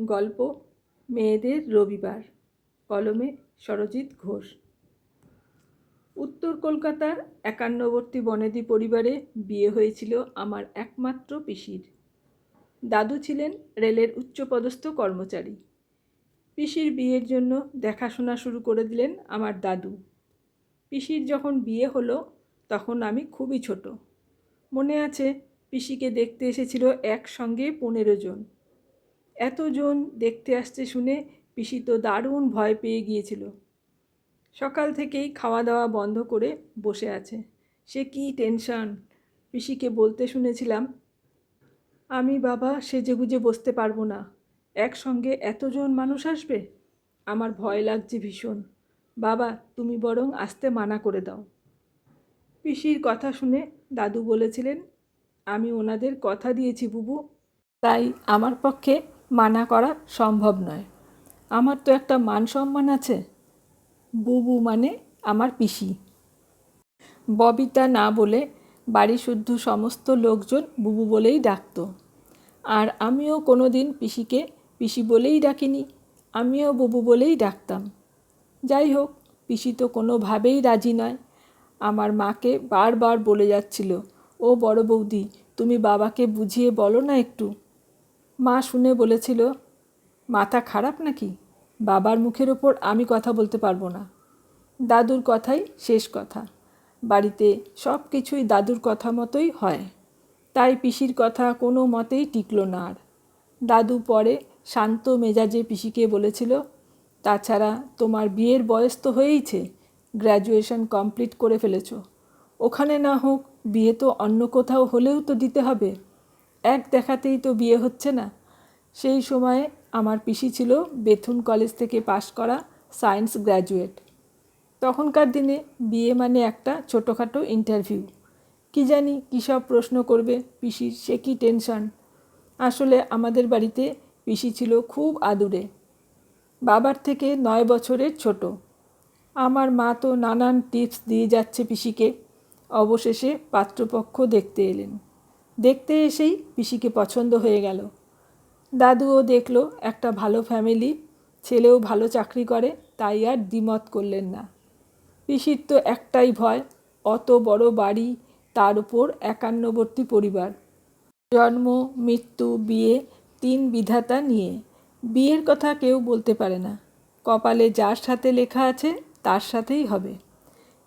গল্প, মেয়েদের রবিবার, কলমে সরজিৎ ঘোষ। উত্তর কলকাতার একান্নবর্তী বনেদি পরিবারে বিয়ে হয়েছিল আমার একমাত্র পিসির। দাদু ছিলেন রেলের উচ্চপদস্থ কর্মচারী। পিসির বিয়ের জন্য দেখাশোনা শুরু করে দিলেন আমার দাদু। পিসির যখন বিয়ে হলো, তখন আমি খুবই ছোট। মনে আছে, পিসিকে দেখতে এসেছিল একসঙ্গে পনেরো জন। এতজন দেখতে আসছে শুনে পিসি তো দারুণ ভয় পেয়ে গিয়েছিল। সকাল থেকেই খাওয়া দাওয়া বন্ধ করে বসে আছে। সে কী টেনশন? পিসিকে বলতে শুনেছিলাম, আমি বাবা সেজেগুজে বসতে পারব না। একসঙ্গে এতজন মানুষ আসবে? আমার ভয় লাগছে ভীষণ। বাবা, তুমি বরং আসতে মানা করে দাও। পিসির কথা শুনে দাদু বলেছিলেন, আমি ওনাদের কথা দিয়েছি বুবু, তাই আমার পক্ষে মানা করা সম্ভব নয়। আমার তো একটা মান সম্মান আছে। বুবু মানে আমার পিসি। ববিতা না বলে বাড়ি শুদ্ধ সমস্ত লোকজন বুবু বলেই ডাকতো। আর আমিও কোনো দিন পিসিকে পিসি বলেই ডাকিনি, আমিও বুবু বলেই ডাকতাম। যাই হোক, পিসি তো কোনোভাবেই রাজি নয়। আমার মাকে বারবার বলে যাচ্ছিল, ও বড় বৌদি, তুমি বাবাকে বুঝিয়ে বলো না একটু। মা শুনে বলেছিল, মাথা খারাপ নাকি? বাবার মুখের ওপর আমি কথা বলতে পারব না। দাদুর কথাই শেষ কথা। বাড়িতে সব কিছুই দাদুর কথা মতোই হয়। তাই পিসির কথা কোনো মতেই টিকল না আর। দাদু পরে শান্ত মেজাজে পিসিকে বলেছিল, তাছাড়া তোমার বিয়ের বয়স তো হয়েইছে, গ্র্যাজুয়েশন কমপ্লিট করে ফেলেছ। ওখানে না হোক বিয়ে তো অন্য কোথাও হলেও তো দিতে হবে। এক দেখাতেই তো বিয়ে হচ্ছে না। সেই সময়ে আমার পিসি ছিল বেথুন কলেজ থেকে পাশ করা সায়েন্স গ্র্যাজুয়েট। তখনকার দিনে বিয়ে মানে একটা ছোটোখাটো ইন্টারভিউ। কি জানি কী সব প্রশ্ন করবে পিসির, সে কি টেনশন? আসলে আমাদের বাড়িতে পিসি ছিল খুব আদুরে। বাবার থেকে নয় বছরের ছোট। আমার মা তো নানান টিপস দিয়ে যাচ্ছে পিসিকে। অবশেষে পাত্রপক্ষ দেখতে এলেন। দেখতে এসেই পিসিকে পছন্দ হয়ে গেল। দাদুও দেখল, একটা ভালো ফ্যামিলি, ছেলেও ভালো চাকরি করে, তাই আর দ্বিমত করলেন না। পিসির তো একটাই ভয়, অত বড় বাড়ি, তার উপর একান্নবর্তী পরিবার। জন্ম, মৃত্যু, বিয়ে, তিন বিধাতা নিয়ে। বিয়ের কথা কেউ বলতে পারে না। কপালে যার সাথে লেখা আছে, তার সাথেই হবে।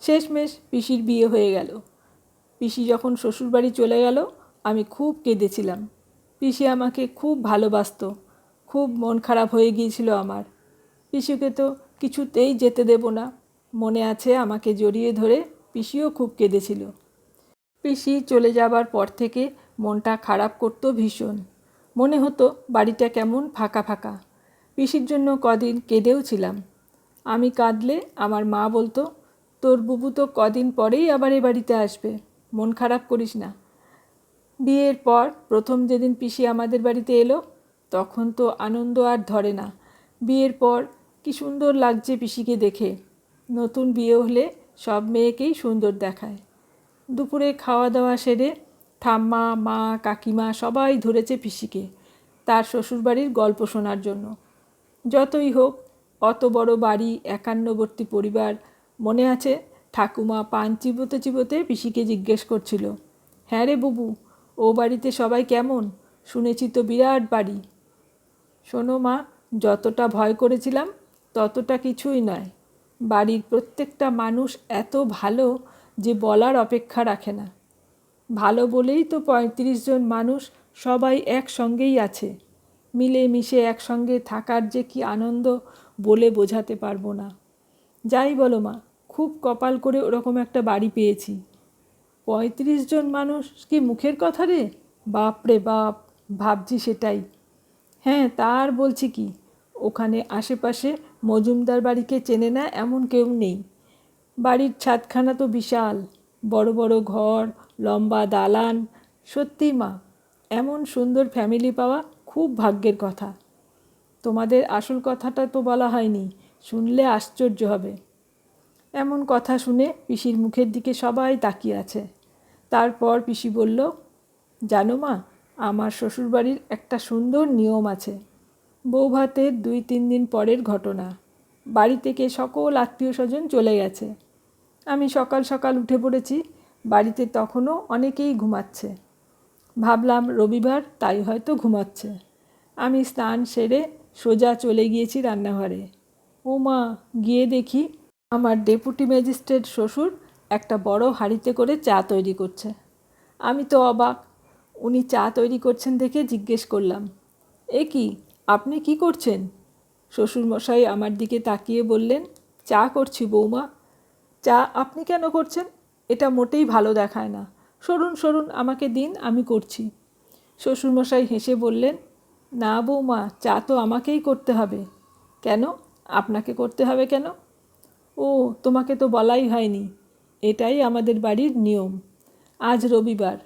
শেষমেশ পিসির বিয়ে হয়ে গেল। পিসি যখন শ্বশুরবাড়ি চলে গেল আমি খুব কেঁদেছিলাম। পিসি আমাকে খুব ভালোবাসত। খুব মন খারাপ হয়ে গিয়েছিল আমার। পিসিকে তো কিছুতেই যেতে দেব না। মনে আছে আমাকে জড়িয়ে ধরে পিসিও খুব কেঁদেছিল। পিসি চলে যাবার পর থেকে মনটা খারাপ করতো ভীষণ। মনে হতো বাড়িটা কেমন ফাঁকা ফাঁকা। পিসির জন্য কদিন কেঁদেও ছিলাম। আমি কাঁদলে আমার মা বলতো, তোর বুবু তো কদিন পরেই আবার এ বাড়িতে আসবে। মন খারাপ করিস না। বিয়ের পর প্রথম যেদিন পিসি আমাদের বাড়িতে এলো, তখন তো আনন্দ আর ধরে না। বিয়ের পর কি সুন্দর লাগছে পিসিকে দেখে। নতুন বিয়ে হলে সব মেয়েকেই সুন্দর দেখায়। দুপুরে খাওয়া দাওয়া সেরে ঠাম্মা, মা, কাকিমা সবাই ধরেছে পিসিকে তার শ্বশুরবাড়ির গল্প শোনার জন্য। যতই হোক, অত বড় বাড়ি, একান্নবর্তী পরিবার, মনে আছে ঠাকুমা পান চিবোতে চিবোতে পিসিকে জিজ্ঞেস করছিল হ্যাঁ রে বুবু ও বাড়িতে সবাই কেমন? শুনেছি তো বিরাট বাড়ি। শোনো মা, যতটা ভয় করেছিলাম, ততটা কিছুই নয়। বাড়ির প্রত্যেকটা মানুষ এত ভালো যে বলার অপেক্ষা রাখে না। ভালো বলেই তো পঁয়ত্রিশ জন মানুষ সবাই একসঙ্গেই আছে। মিলেমিশে একসঙ্গে থাকার যে কি আনন্দ বলে বোঝাতে পারব না। যাই বলো মা, খুব কপাল করে ওরকম একটা বাড়ি পেয়েছি। পঁয়ত্রিশ জন মানুষ কি মুখের কথা রে? বাপ রে বাপ, ভাবছি সেটাই। হ্যাঁ তার বলছি কি, ওখানে আশেপাশে মজুমদার বাড়িকে চেনে না এমন কেউ নেই। বাড়ির ছাদখানা তো বিশাল, বড় বড় ঘর, লম্বা দালান। সত্যি মা, এমন সুন্দর ফ্যামিলি পাওয়া খুব ভাগ্যের কথা। তোমাদের আসল কথাটা তো বলা হয়নি, শুনলে আশ্চর্য হবে। এমন কথা শুনে পিসির মুখের দিকে সবাই তাকিয়ে আছে। তারপর পিসি বলল, জানো মা, আমার শ্বশুরবাড়ির একটা সুন্দর নিয়ম আছে। বৌভাতের দুই তিন দিন পরের ঘটনা। বাড়ি থেকে সকল আত্মীয় স্বজন চলে গেছে। আমি সকাল সকাল উঠে পড়েছি, বাড়িতে তখনও অনেকেই ঘুমাচ্ছে। ভাবলাম রবিবার, তাই হয়তো ঘুমাচ্ছে। আমি স্নান সেরে সোজা চলে গিয়েছি রান্নাঘরে। ও মা, গিয়ে দেখি আমার ডেপুটি ম্যাজিস্ট্রেট শ্বশুর একটা বড় হাঁড়িতে করে চা তৈরি করছে। আমি তো অবাক। উনি চা তৈরি করছেন দেখে জিজ্ঞেস করলাম, এ কি, আপনি কি করছেন? শ্বশুরমশাই আমার দিকে তাকিয়ে বললেন, চা করছি বৌমা। চা আপনি কেন করছেন? এটা মোটেই ভালো দেখায় না। সরুন সরুন, আমাকে দিন, আমি করছি। শ্বশুরমশাই হেসে বললেন, না বৌমা, চা তো আমাকেই করতে হবে। কেন? আপনাকে করতে হবে কেন? ও, তোমাকে তো বলাই হয়নি। এটাই আমাদের বাড়ির নিয়ম। আজ রবিবার।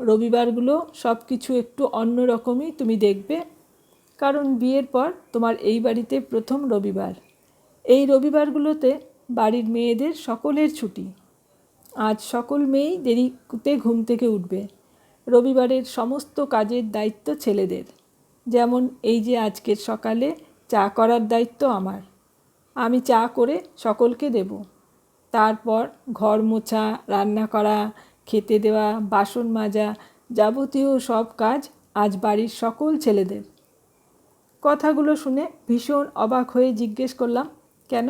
রবিবারগুলো সব কিছু একটু অন্য রকমই তুমি দেখবে, কারণ বিয়ের পর তোমার এই বাড়িতে প্রথম রবিবার। এই রবিবারগুলোতে বাড়ির মেয়েদের সকলের ছুটি। আজ সকল মেয়েই দেরিতে ঘুম থেকে উঠবে। রবিবারের সমস্ত কাজের দায়িত্ব ছেলেদের। যেমন এই যে আজকের সকালে চা করার দায়িত্ব আমার। আমি চা করে সকলকে দেব। তারপর ঘর মোছা, রান্না করা, খেতে দেওয়া, বাসন মাজা, যাবতীয় সব কাজ আজ বাড়ির সকল ছেলেদের। কথাগুলো শুনে ভীষণ অবাক হয়ে জিজ্ঞেস করলাম, কেন?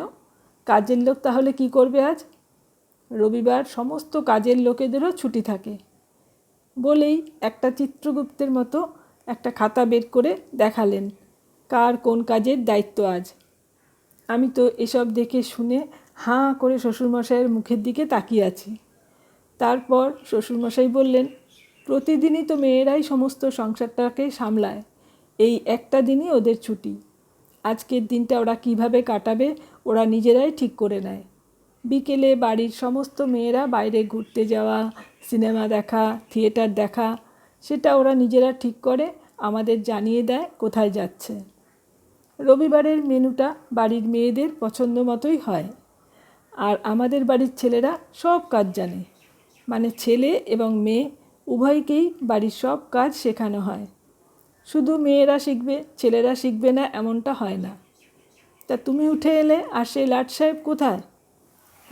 কাজের লোক তাহলে কি করবে আজ? রবিবার সমস্ত কাজের লোকেদেরও ছুটি থাকে। বলেই একটা চিত্রগুপ্তের মতো একটা খাতা বের করে দেখালেন, কার কোন কাজের দায়িত্ব আজ? আমি তো এসব দেখে শুনে হাঁ করে শ্বশুরমশাইয়ের মুখের দিকে তাকিয়ে আছি। তারপর শ্বশুরমশাই বললেন, প্রতিদিনই তো মেয়েরাই সমস্ত সংসারটাকে সামলায়। এই একটা দিনই ওদের ছুটি। আজকের দিনটা ওরা কীভাবে কাটাবে, ওরা নিজেরাই ঠিক করে নেয়। বিকেলে বাড়ির সমস্ত মেয়েরা বাইরে ঘুরতে যাওয়া, সিনেমা দেখা, থিয়েটার দেখা, সেটা ওরা নিজেরা ঠিক করে, আমাদের জানিয়ে দেয় কোথায় যাচ্ছে। রবিবারের মেনুটা বাড়ির মেয়েদের পছন্দ মতোই হয়। আর আমাদের বাড়ির ছেলেরা সব কাজ জানে। মানে ছেলে এবং মেয়ে উভয়কেই বাড়ির সব কাজ শেখানো হয়। শুধু মেয়েরা শিখবে, ছেলেরা শিখবে না এমনটা হয় না। তা তুমি উঠে এলে আর সেই লাট সাহেব কোথায়?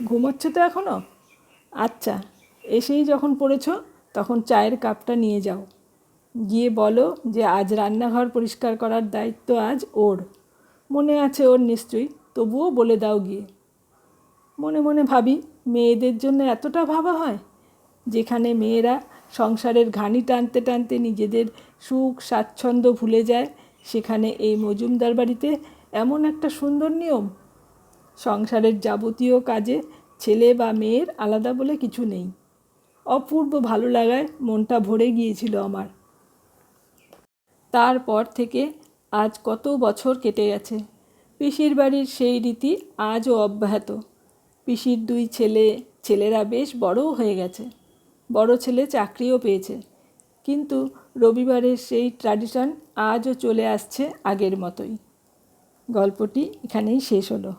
ঘুমোচ্ছে তো এখনও আচ্ছা এসেই যখন পড়েছ তখন চায়ের কাপটা নিয়ে যাও। গিয়ে বলো যে আজ রান্নাঘর পরিষ্কার করার দায়িত্ব আজ ওর। মনে আছে ওর নিশ্চয়ই, তবুও বলে দাও গিয়ে। মনে মনে ভাবি, মেয়েদের জন্য এতটা ভাবা হয়? যেখানে মেয়েরা সংসারের ঘানি টানতে টানতে নিজেদের সুখ, স্বাচ্ছন্দ্য ভুলে যায়, সেখানে এই মজুমদার বাড়িতে এমন একটা সুন্দর নিয়ম? সংসারের যাবতীয় কাজে ছেলে বা মেয়ের আলাদা বলে কিছু নেই। অপূর্ব ভালো লাগায় মনটা ভরে গিয়েছিল আমার। তারপর থেকে আজ কত বছর কেটে গেছে। পিসির বাড়ির সেই রীতি আজও অব্যাহত। পিসির দুই ছেলে, ছেলেরা বেশ বড়ও হয়ে গেছে। বড় ছেলে চাকরিও পেয়েছে। কিন্তু রবিবারের সেই ট্র্যাডিশন আজও চলে আসছে আগের মতোই। গল্পটি এখানেই শেষ হলো।